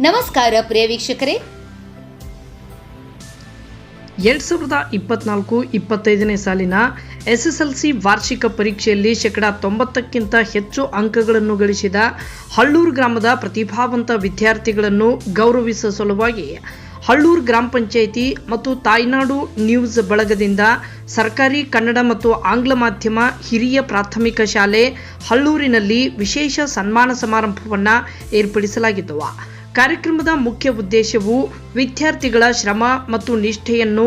ನಮಸ್ಕಾರ ಪ್ರಿಯ ವೀಕ್ಷಕರೇ. ಎರಡ್ ಸಾವಿರದ ಇಪ್ಪತ್ನಾಲ್ಕು ಇಪ್ಪತ್ತೈದನೇ ಸಾಲಿನ ಎಸ್ ಎಸ್ ಎಲ್ ಸಿ ವಾರ್ಷಿಕ ಪರೀಕ್ಷೆಯಲ್ಲಿ ಶೇಕಡ ತೊಂಬತ್ತಕ್ಕಿಂತ ಹೆಚ್ಚು ಅಂಕಗಳನ್ನು ಗಳಿಸಿದ ಹಳ್ಳೂರು ಗ್ರಾಮದ ಪ್ರತಿಭಾವಂತ ವಿದ್ಯಾರ್ಥಿಗಳನ್ನು ಗೌರವಿಸುವ ಸಲುವಾಗಿ ಹಳ್ಳೂರು ಗ್ರಾಮ ಪಂಚಾಯಿತಿ ಮತ್ತು ತಾಯ್ನಾಡು ನ್ಯೂಸ್ ಬಳಗದಿಂದ ಸರ್ಕಾರಿ ಕನ್ನಡ ಮತ್ತು ಆಂಗ್ಲ ಮಾಧ್ಯಮ ಹಿರಿಯ ಪ್ರಾಥಮಿಕ ಶಾಲೆ ಹಳ್ಳೂರಿನಲ್ಲಿ ವಿಶೇಷ ಸನ್ಮಾನ ಸಮಾರಂಭವನ್ನು ಏರ್ಪಡಿಸಲಾಗಿತ್ತು. ಕಾರ್ಯಕ್ರಮದ ಮುಖ್ಯ ಉದ್ದೇಶವು ವಿದ್ಯಾರ್ಥಿಗಳ ಶ್ರಮ ಮತ್ತು ನಿಷ್ಠೆಯನ್ನು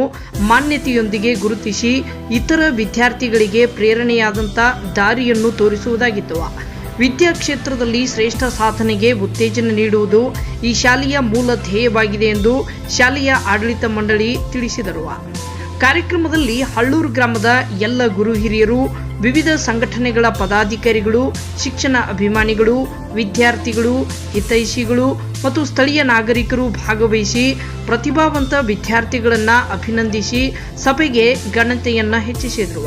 ಮಾನ್ಯತೆಯೊಂದಿಗೆ ಗುರುತಿಸಿ ಇತರ ವಿದ್ಯಾರ್ಥಿಗಳಿಗೆ ಪ್ರೇರಣೆಯಾದಂಥ ದಾರಿಯನ್ನು ತೋರಿಸುವುದಾಗಿತ್ತು. ವಿದ್ಯಾ ಕ್ಷೇತ್ರದಲ್ಲಿ ಶ್ರೇಷ್ಠ ಸಾಧನೆಗೆ ಉತ್ತೇಜನ ನೀಡುವುದು ಈ ಶಾಲೆಯ ಮೂಲ ಧ್ಯೇಯವಾಗಿದೆ ಎಂದು ಶಾಲೆಯ ಆಡಳಿತ ಮಂಡಳಿ ತಿಳಿಸಿದರು. ಕಾರ್ಯಕ್ರಮದಲ್ಲಿ ಹಳ್ಳೂರು ಗ್ರಾಮದ ಎಲ್ಲ ಗುರು ಹಿರಿಯರು, ವಿವಿಧ ಸಂಘಟನೆಗಳ ಪದಾಧಿಕಾರಿಗಳು, ಶಿಕ್ಷಣ ಅಭಿಮಾನಿಗಳು, ವಿದ್ಯಾರ್ಥಿಗಳು, ಹಿತೈಷಿಗಳು ಮತ್ತು ಸ್ಥಳೀಯ ನಾಗರಿಕರು ಭಾಗವಹಿಸಿ ಪ್ರತಿಭಾವಂತ ವಿದ್ಯಾರ್ಥಿಗಳನ್ನು ಅಭಿನಂದಿಸಿ ಸಭೆಗೆ ಘನತೆಯನ್ನು ಹೆಚ್ಚಿಸಿದರು.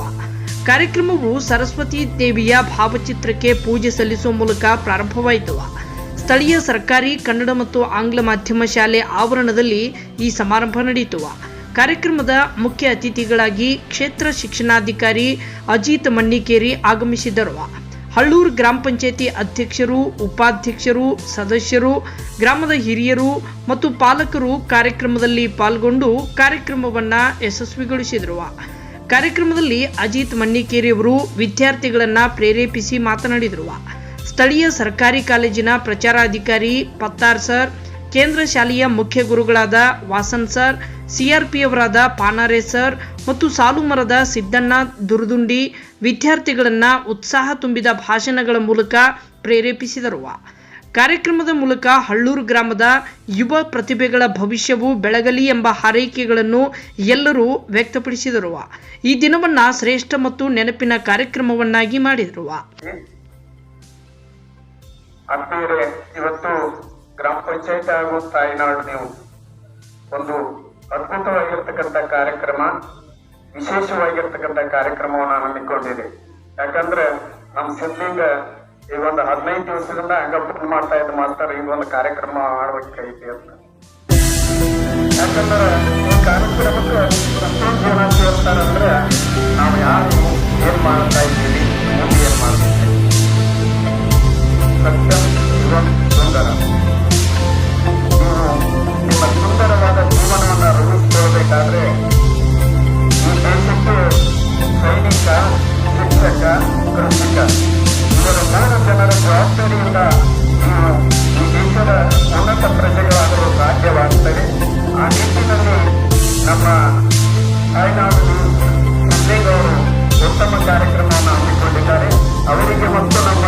ಕಾರ್ಯಕ್ರಮವು ಸರಸ್ವತಿ ದೇವಿಯ ಭಾವಚಿತ್ರಕ್ಕೆ ಪೂಜೆ ಸಲ್ಲಿಸುವ ಮೂಲಕ ಪ್ರಾರಂಭವಾಯಿತು. ಸ್ಥಳೀಯ ಸರ್ಕಾರಿ, ಕನ್ನಡ ಮತ್ತು ಆಂಗ್ಲ ಮಾಧ್ಯಮ ಶಾಲೆ ಆವರಣದಲ್ಲಿ ಈ ಸಮಾರಂಭ ನಡೆಯಿತು. ಕಾರ್ಯಕ್ರಮದ ಮುಖ್ಯ ಅತಿಥಿಗಳಾಗಿ ಕ್ಷೇತ್ರ ಶಿಕ್ಷಣಾಧಿಕಾರಿ ಅಜಿತ್ ಮಣ್ಣಿಕೇರಿ ಆಗಮಿಸಿದರು. ಹಳ್ಳೂರು ಗ್ರಾಮ ಪಂಚಾಯಿತಿ ಅಧ್ಯಕ್ಷರು, ಉಪಾಧ್ಯಕ್ಷರು, ಸದಸ್ಯರು, ಗ್ರಾಮದ ಹಿರಿಯರು ಮತ್ತು ಪಾಲಕರು ಕಾರ್ಯಕ್ರಮದಲ್ಲಿ ಪಾಲ್ಗೊಂಡು ಕಾರ್ಯಕ್ರಮವನ್ನು ಯಶಸ್ವಿಗೊಳಿಸಿದರು. ಕಾರ್ಯಕ್ರಮದಲ್ಲಿ ಅಜಿತ್ ಮಣ್ಣಿಕೇರಿಯವರು ವಿದ್ಯಾರ್ಥಿಗಳನ್ನು ಪ್ರೇರೇಪಿಸಿ ಮಾತನಾಡಿದರು. ಸ್ಥಳೀಯ ಸರ್ಕಾರಿ ಕಾಲೇಜಿನ ಪ್ರಚಾರಾಧಿಕಾರಿ ಪತ್ತಾರ್ ಸರ್, ಕೇಂದ್ರ ಶಾಲೆಯ ಮುಖ್ಯ ಗುರುಗಳಾದ ವಾಸನ್ ಸರ್, ಸಿಆರ್ಪಿಯವರಾದ ಪಾನಾರೆ ಸರ್ ಮತ್ತು ಸಾಲುಮರದ ಸಿದ್ದಣ್ಣ ದುರ್ದುಂಡಿ ವಿದ್ಯಾರ್ಥಿಗಳನ್ನು ಉತ್ಸಾಹ ತುಂಬಿದ ಭಾಷಣಗಳ ಮೂಲಕ ಪ್ರೇರೇಪಿಸಿದರು. ಕಾರ್ಯಕ್ರಮದ ಮೂಲಕ ಹಳ್ಳೂರು ಗ್ರಾಮದ ಯುವ ಪ್ರತಿಭೆಗಳ ಭವಿಷ್ಯವು ಬೆಳಗಲಿ ಎಂಬ ಹಾರೈಕೆಗಳನ್ನು ಎಲ್ಲರೂ ವ್ಯಕ್ತಪಡಿಸಿದರು. ಈ ದಿನವನ್ನ ಶ್ರೇಷ್ಠ ಮತ್ತು ನೆನಪಿನ ಕಾರ್ಯಕ್ರಮವನ್ನಾಗಿ ಮಾಡಿದರು. ಇವತ್ತು ಗ್ರಾಮ ಪಂಚಾಯತ್ ಹಾಗೂ ತಾಯಿನಾಡು ನೀವು ಒಂದು ಅದ್ಭುತವಾಗಿರ್ತಕ್ಕಂಥ ಕಾರ್ಯಕ್ರಮ, ವಿಶೇಷವಾಗಿರ್ತಕ್ಕಂಥ ಕಾರ್ಯಕ್ರಮವನ್ನು ಹಮ್ಮಿಕೊಂಡಿದೆ. ಯಾಕಂದ್ರೆ ನಮ್ಮ ಸಿದ್ಲಿಂಗ ಈಗ ಒಂದು ಹದಿನೈದು ದಿವಸದಿಂದ ಹಂಗ ಮಾಡ್ತಾ ಇದ್ದು ಮಾಡ್ತಾರ ಈಗ ಒಂದು ಕಾರ್ಯಕ್ರಮ ಮಾಡ್ಬೇಕೈತಿ ಅಂತ. ಯಾಕಂದ್ರ ಕಾರ್ಯಕ್ರಮಕ್ಕೆ ಜನ ಸೇರ್ತಾರಂದ್ರೆ ನಾವು ಯಾರು ಏನ್ ಮಾಡ್ತಾ ಅವರು ಉತ್ತಮ ಕಾರ್ಯಕ್ರಮವನ್ನು ಹಮ್ಮಿಕೊಂಡಿದ್ದಾರೆ. ಅವರಿಗೆ ಮತ್ತು ನಮ್ಮ